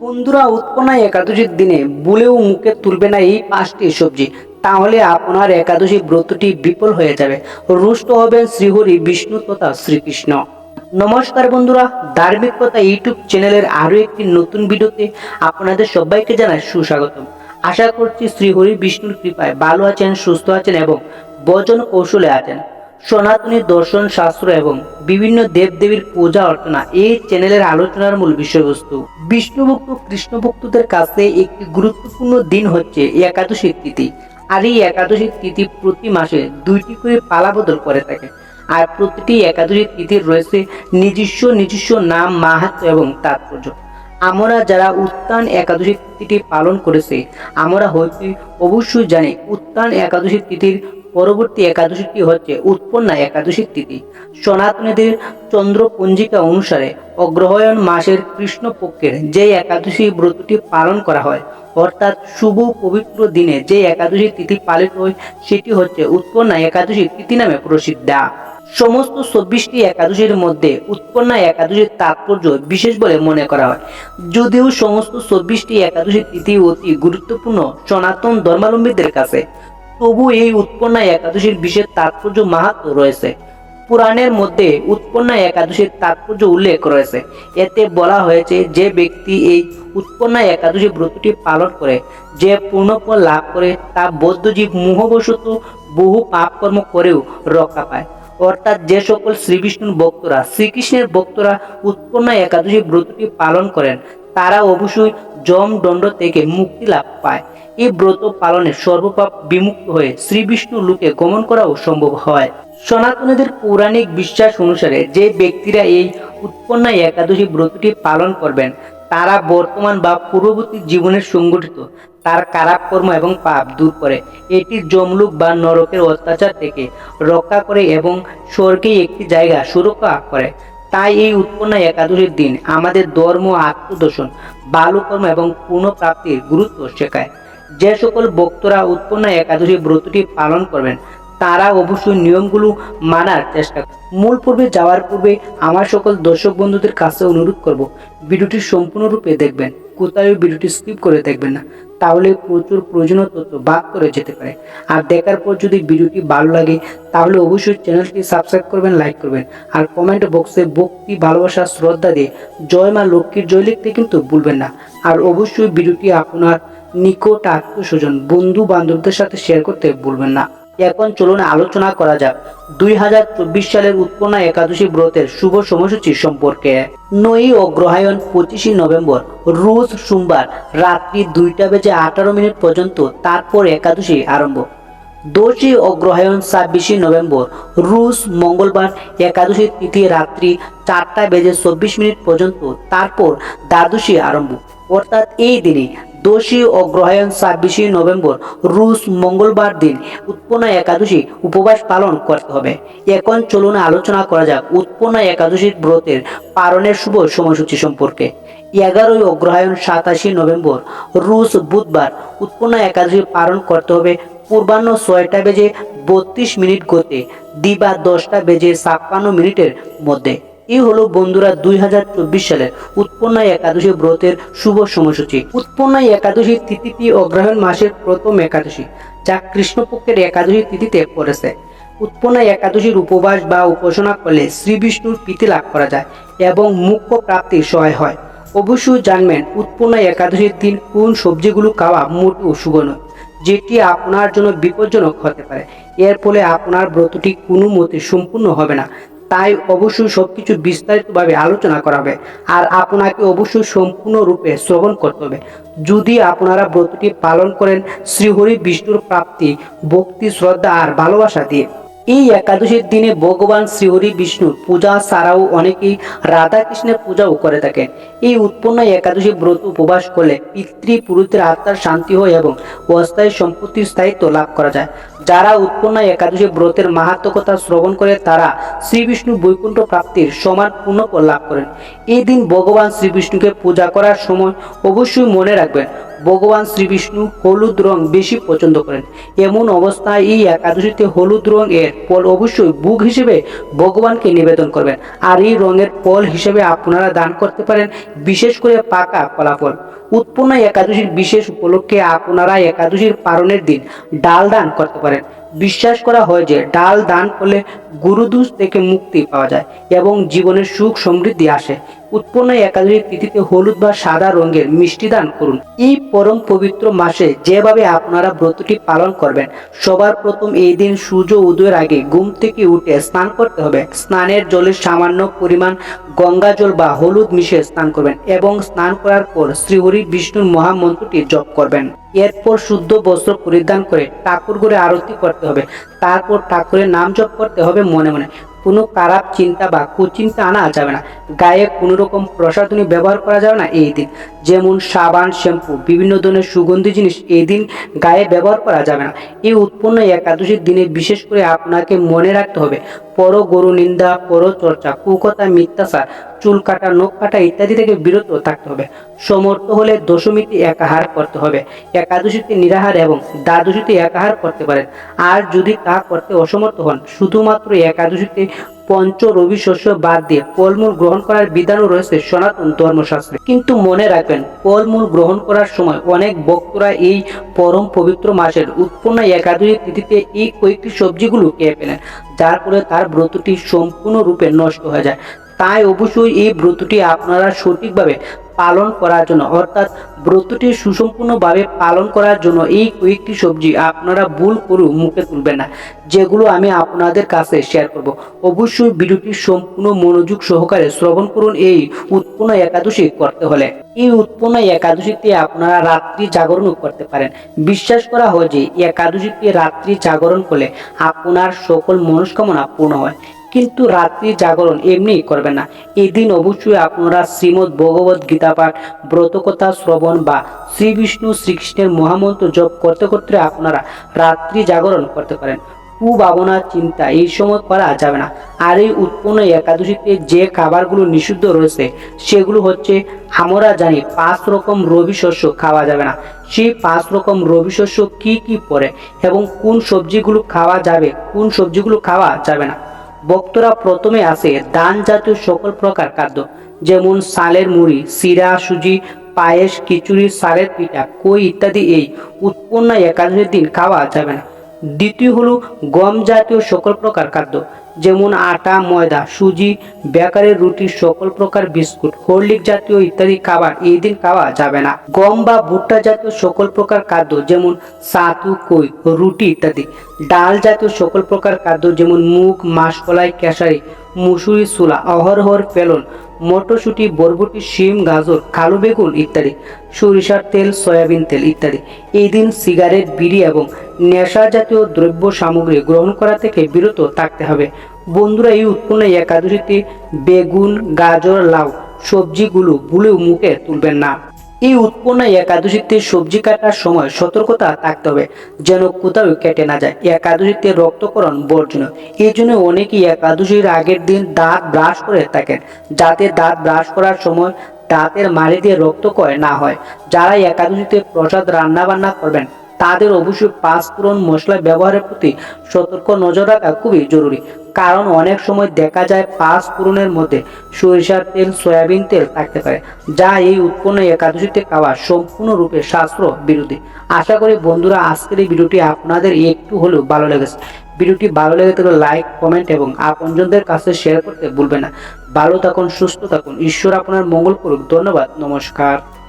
বন্ধুরা, উৎপন্না একাদশীর দিনে বলেও মুখে তুলবে না এই পাঁচটি সবজি। তাহলে আপনার একাদশী ব্রতটি বিফল হয়ে যাবে। রুষ্ট হবেন শ্রীহরি বিষ্ণু তথা শ্রীকৃষ্ণ। নমস্কার বন্ধুরা, ধার্মিক কথা ইউটিউব চ্যানেলের আরও একটি নতুন ভিডিওতে আপনাদের সবাইকে জানাই সুস্বাগতম। আশা করছি শ্রীহরি বিষ্ণুর কৃপায় ভালো আছেন, সুস্থ আছেন এবং বচন কৌশলে আছেন। সনাতনী দর্শন শাস্ত্র এবং বিভিন্ন দেবদেবীর পূজা অর্চনা এই চ্যানেলের আলোচনার মূল বিষয়বস্তু। বিষ্ণু ভক্ত কৃষ্ণ ভক্তদের কাছে একটি গুরুত্বপূর্ণ দিন হচ্ছে একাদশী তিথি। আর এই একাদশী তিথি প্রতি মাসে দুইটি করে পালা বদল করে থাকে। আর প্রতিটি একাদশী তিথির রয়েছে নিজস্ব নিজস্ব নাম, মাহাত্ম এবং তাৎপর্য। আমরা যারা উত্তান একাদশী তিথিটি পালন করেছে, আমরা হয়তো অবশ্যই জানি উত্তান একাদশী তিথির পরবর্তী একাদশীটি হচ্ছে উৎপন্না একাদশী তিথি। সনাতনীদের চন্দ্র পঞ্জিকা অনুসারে অগ্রহায়ণ মাসের কৃষ্ণপক্ষের যে একাদশী ব্রতটি পালন করা হয়, অর্থাৎ শুভ পবিত্র দিনে যে একাদশী তিথি পালিত হয়, সেটি হচ্ছে উৎপন্না একাদশী তিথি নামে প্রসিদ্ধা। সমস্ত চব্বিশটি একাদশীর মধ্যে উৎপন্না একাদশীর তাৎপর্য বিশেষ বলে মনে করা হয়। যদিও সমস্ত চব্বিশটি একাদশী তিথি অতি গুরুত্বপূর্ণ সনাতন ধর্মাবলম্বীদের কাছে তবু এই উৎপন্না একাদশীর বিশেষ তাৎপর্য মাহাত্ম রয়েছে। পুরাণের মধ্যে উৎপন্না একাদশীর তাৎপর্য উল্লেখ রয়েছে। এতে বলা হয়েছে, যে ব্যক্তি এই উৎপন্না একাদশী ব্রতটি পালন করে, যে পূর্ণফল লাভ করে, তা বৌদ্ধজীব মোহবশত বহু পাপকর্ম করেও রক্ষা পায়। অর্থাৎ যে সকল শ্রীবিষ্ণুর ভক্তরা, শ্রীকৃষ্ণের ভক্তরা উৎপন্না একাদশী ব্রতটি পালন করেন, তারা অবশ্যই জম দণ্ড থেকে মুক্তি লাভ পায়। এই ব্রত পালনে সর্বপাপ বিমুক্ত হয়ে শ্রী বিষ্ণু লোকে গমন করাও সম্ভব হয়। সনাতনীদের পৌরাণিক বিশ্বাস অনুসারে যে ব্যক্তিরা এই উৎপন্না একাদশী ব্রতটি পালন করবেন, তারা বর্তমান বা পূর্ববর্তী জীবনের সংগঠিত। তার খারাপ কর্ম এবং পাপ দূর করে। এটি জমলুক বা নরকের অত্যাচার থেকে রক্ষা করে এবং স্বর্গে একটি জায়গা সুরক্ষা করে। তাই এই উৎপন্ন একাদশীর দিন আমাদের ধর্ম, আত্মদর্শন, বালুকর্ম এবং পুনঃপ্রাপ্তির গুরুত্ব শেখায়। যে সকল ভক্তরা উৎপন্ন একাদশী ব্রতটি পালন করবেন, তারা অবশ্যই নিয়মগুলো মানার চেষ্টা করবে। মূল পূর্বে যাওয়ার পূর্বে আমার সকল দর্শক বন্ধুদের কাছে অনুরোধ করব, ভিডিওটি সম্পূর্ণরূপে দেখবেন, কোথাও ভিডিওটি স্কিপ করে দেখবেন না। তাহলে প্রচুর প্রয়োজনীয় তথ্য বাদ করে যেতে পারে। আর দেখার পর যদি ভিডিওটি ভালো লাগে, তাহলে অবশ্যই চ্যানেলটি সাবস্ক্রাইব করবেন লাইক করবেন। আর কমেন্ট বক্সে ভক্তি, ভালোবাসা, শ্রদ্ধা দিয়ে জয় মা লক্ষ্মীর জয় লিখতে কিন্তু ভুলবেন না। আর অবশ্যই ভিডিওটি আপনার নিকট আত্মীয় স্বজন বন্ধু বান্ধবদের সাথে শেয়ার করতে ভুলবেন না। এখন চলুন আলোচনা করা যাক দুই হাজার চব্বিশ সালের উৎপন্না একাদশী ব্রতের শুভ সময়সূচি সম্পর্কে। নয়ই অগ্রহায়ণ পঁচিশে নভেম্বর, রোজ সোমবার, রাত্রি দুইটা বেজে আঠারো মিনিট পর্যন্ত, তারপর একাদশী আরম্ভ। দোষী অগ্রহায়ণ ছাব্বিশে নভেম্বর রুশ মঙ্গলবার, একাদশী তিথি রাত্রি চারটা বেজে চব্বিশ মিনিট পর্যন্ত, তারপর দ্বাদশী আরম্ভ। অর্থাৎ এই দিনে দোষী অগ্রহায়ণ ছাব্বিশে নভেম্বর, রুশ মঙ্গলবার দিন উৎপন্ন একাদশী উপবাস পালন করতে হবে। এখন চলুন আলোচনা করা যাক উৎপন্ন একাদশীর ব্রতের পালনের শুভ সময়সূচি সম্পর্কে। এগারোই অগ্রহায়ণ সাতাশে নভেম্বর, রুশ বুধবার উৎপন্ন একাদশী পালন করতে হবে। পূর্বাহ্ন ছয়টা বেজে বত্রিশ মিনিট গতে, দিবা দশটা বেজে ছাপ্পান্ন মিনিটের মধ্যে। এই হলো বন্ধুরা দুই সালের উৎপন্ন একাদশী ব্রতের শুভ সময়সূচি। উৎপন্ন একাদশী তিথিটি অগ্রহায়ণ মাসের প্রথম একাদশী, যা কৃষ্ণপক্ষের একাদশী তিথিতে পড়েছে। একাদশীর উপবাস বা উপাসনা করলে শ্রী বিষ্ণুর প্রীতি লাভ করা যায় এবং মুখ্য প্রাপ্তির সহায় হয়। অবশ্যই জানবেন উৎপন্ন একাদশীর দিন কোন সবজিগুলো খাওয়া মোটেও শুভ নয় যেটি আপনার জন্য বিপজ্জনক হতে পারে। এর ফলে আপনার ব্রতটি কোনো মতে সম্পূর্ণ হবে না। তাই অবশ্যই সবকিছু বিস্তারিতভাবে আলোচনা করা হবে আর আপনাকে অবশ্যই সম্পূর্ণরূপে শ্রবণ করতে হবে। যদি আপনারা ব্রতটি পালন করেন, শ্রীহরি বিষ্ণুর প্রাপ্তি, ভক্তি, শ্রদ্ধা আর ভালোবাসা দিয়ে। এই একাদশীর দিনে ভগবান শ্রীহরি বিষ্ণুর পূজা ছাড়াও অনেকেই রাধা কৃষ্ণের পূজাও করে থাকেন। এই উৎপন্ন একাদশী ব্রত উপবাস করলে পিতৃপুরুষদের আত্মার শান্তি হয় এবং অস্থায়ী সম্পত্তির স্থায়িত্ব লাভ করা যায়। যারা উৎপন্ন একাদশী ব্রতের মাহাত্মকতা শ্রবণ করে তারা শ্রী বিষ্ণু বৈকুণ্ঠ প্রাপ্তির সমান পুণ্যফল লাভ করেন। এই দিন ভগবান শ্রীবিষ্ণুকে পূজা করার সময় অবশ্যই মনে রাখবেন ভগবান শ্রীবিষ্ণু হলুদ রং বেশি পছন্দ করেন। এমন অবস্থায় এই একাদশীতে হলুদ রং এর ফল অবশ্যই বুক হিসেবে ভগবানকে নিবেদন করবেন। আর এই রঙের ফল হিসেবে আপনারা দান করতে পারেন, বিশেষ করে পাকা ফলাফল। উৎপন্ন একাদশীর বিশেষ উপলক্ষে আপনারা একাদশীর পালনের দিন ডাল দান করতে পারেন। বিশ্বাস করা হয় যে ডাল দান করলে গুরুদোষ থেকে মুক্তি পাওয়া যায় এবং জীবনের সুখ সমৃদ্ধি আসে। উৎপন্ন একাদশীর তিথিতে হলুদ বা সাদা রঙের মিষ্টি দান করুন। এই পরম পবিত্র মাসে যেভাবে আপনারা ব্রতটি পালন করবেন, সবার প্রথম এই দিন সূর্য উদয়ের আগে ঘুম থেকে উঠে স্নান করতে হবে। স্নানের জলের সামান্য পরিমাণ গঙ্গা জল বা হলুদ মিশিয়ে স্নান করবেন এবং স্নান করার পর শ্রীহরি বিষ্ণুর মহামন্ত্রটি জপ করবেন। এরপর শুদ্ধ বস্ত্র পরিধান করে ঠাকুর ঘরে আরতি করতে হবে। তারপর ঠাকুরের নাম জপ করতে হবে মনে মনে। কোনো খারাপ চিন্তা বা কুচিন্তা আনা যাবে না। গায়ে কোনো রকম প্রসাধনী ব্যবহার করা যাবে না এই দিন। যেমন সাবান, শ্যাম্পু, বিভিন্ন ধরনের সুগন্ধি জিনিস এই দিন গায়ে ব্যবহার করা যাবে না। এই উৎপন্ন একাদশীর দিনে বিশেষ করে আপনাকে মনে রাখতে হবে। পর গরু নিন্দা পর চর্চা কুকথা, মিথ্যাচার চুল কাটা, নখ কাটা ইত্যাদি থেকে বিরত থাকতে হবে। সমর্থ হলে দশমীতে একাহার করতে হবে। একাদশীতে নিরাহার এবং দ্বাদশীতে একাহার করতে পারেন। আর যদি তা করতে অসমর্থ হন, শুধুমাত্র একাদশীতে পঞ্চ রবি শস্য বাদ দিয়ে ফলমূল গ্রহণ করার বিধানও রয়েছে সনাতন ধর্মশাস্ত্রে। কিন্তু মনে রাখবেন, ফলমূল গ্রহণ করার সময় অনেক ভক্তরা এই পরম পবিত্র মাসের উৎপন্ন একাদশী তিথিতে এই কয়েকটি সবজিগুলো খেয়ে ফেলেন। যার ফলে তার ব্রতটি সম্পূর্ণরূপে নষ্ট হয়ে যায়। তাই অবশ্যই এই ব্রতটি আপনারা সঠিকভাবে পালন করার জন্য, অর্থাৎ ব্রতটি সুসম্পূর্ণভাবে পালন করার জন্য এই কয়েকটি সবজি আপনারা ভুল করেও মুখে তুলবেন না, যেগুলো আমি আপনাদের কাছে শেয়ার করব। অবশ্যই ভিডিওটি সম্পূর্ণ মনোযোগ সহকারে শ্রবণ করুন এই উৎপন্ন একাদশী করতে হলে। এই উৎপন্ন একাদশীতে আপনারা রাত্রি জাগরণও করতে পারেন। বিশ্বাস করা হয় যে একাদশীতে রাত্রি জাগরণ করলে আপনার সকল মনস্কামনা পূর্ণ হয়। কিন্তু রাত্রি জাগরণ এমনি করবে না। এদিন অবশ্যই আপনারা শ্রীমদ্ ভগবত গীতা পাঠ, ব্রতকথা শ্রবণ বা শ্রী বিষ্ণু শ্রীকৃষ্ণের মহামন্ত্র জপ করতে করতে আপনারা রাত্রি জাগরণ করতে পারেন। কুভাবনা, চিন্তা এই সময় করা যাবে না। আর এই উৎপন্ন একাদশীতে যে খাবারগুলো নিষিদ্ধ রয়েছে, সেগুলো হচ্ছে আমরা জানি পাঁচ রকম রবি শস্য খাওয়া যাবে না। সেই পাঁচ রকম রবি শস্য কী কী পড়ে এবং কোন সবজিগুলো খাওয়া যাবে, কোন সবজিগুলো খাওয়া যাবে না। ভক্তরা প্রথমে আসে দান জাতীয় সকল প্রকার খাদ্য, যেমন সালের মুড়ি সিরা সুজি, পায়েস, খিচুড়ি সালের পিঠা, কই ইত্যাদি এই উৎপন্ন একাদশীর দিন খাওয়া যাবে না। দ্বিতীয় হলো গম জাতীয় সকল প্রকার খাদ্য যেমন আটা, ময়দা, সুজি, বেকারের রুটি, সকল প্রকার বিস্কুট হরলিক জাতীয় ইত্যাদি খাবার এই দিন খাওয়া যাবে না। গম বা ভুট্টা জাতীয় সকল প্রকার খাদ্য যেমন সাতু, কই, রুটি ইত্যাদি। ডাল জাতীয় সকল প্রকার খাদ্য যেমন মুগ, মাসকলাই, কেশারি মুসুরি ছোলা অহরহর পেলন, মটরশুঁটি, বরবটি, শিম, গাজর, কালো বেগুন ইত্যাদি, সরিষার তেল, সয়াবিন তেল ইত্যাদি। এই দিন সিগারেট, বিড়ি এবং নেশা জাতীয় দ্রব্য সামগ্রী গ্রহণ করা থেকে বিরত থাকতে হবে। বন্ধুরা, এই উৎপন্ন একাদশীতে বেগুন, গাজর, লাউ, সবজিগুলো ভুলেও মুখে তুলবেন না। এই উৎপন্ন একাদশীতে সবজি কাটার সময় সতর্কতা থাকতে হবে, যেন কোথাও কেটে না যায়। একাদশীতে রক্তকরণ বর্জনীয়। এই জন্য অনেকেই একাদশীর আগের দিন দাঁত ব্রাশ করে থাকেন, যাতে দাঁত ব্রাশ করার সময় দাঁতের মাড়ি দিয়ে রক্তক্ষয় না হয়। যারা একাদশীতে প্রসাদ রান্না বান্না করবেন তাদের অবশ্যই পাঁচফোড়ন মশলা ব্যবহারের প্রতি সতর্ক নজর রাখা খুবই জরুরি। কারণ অনেক সময় দেখা যায় পাঁচ ফোড়নের মধ্যে সরিষার তেল, সয়াবিন তেল থাকতে পারে, যা এই উৎপন্ন একাদশীতে খাওয়া সম্পূর্ণরূপে শাস্ত্র বিরোধী। আশা করি বন্ধুরা, আজকের এই ভিডিওটি আপনাদের একটু হলেও ভালো লেগেছে। ভিডিওটি ভালো লেগে থাকলে লাইক, কমেন্ট এবং আপনজনদের কাছে শেয়ার করতে ভুলবেন না। ভালো থাকুন, সুস্থ থাকুন। ঈশ্বর আপনার মঙ্গল করুক। ধন্যবাদ। নমস্কার।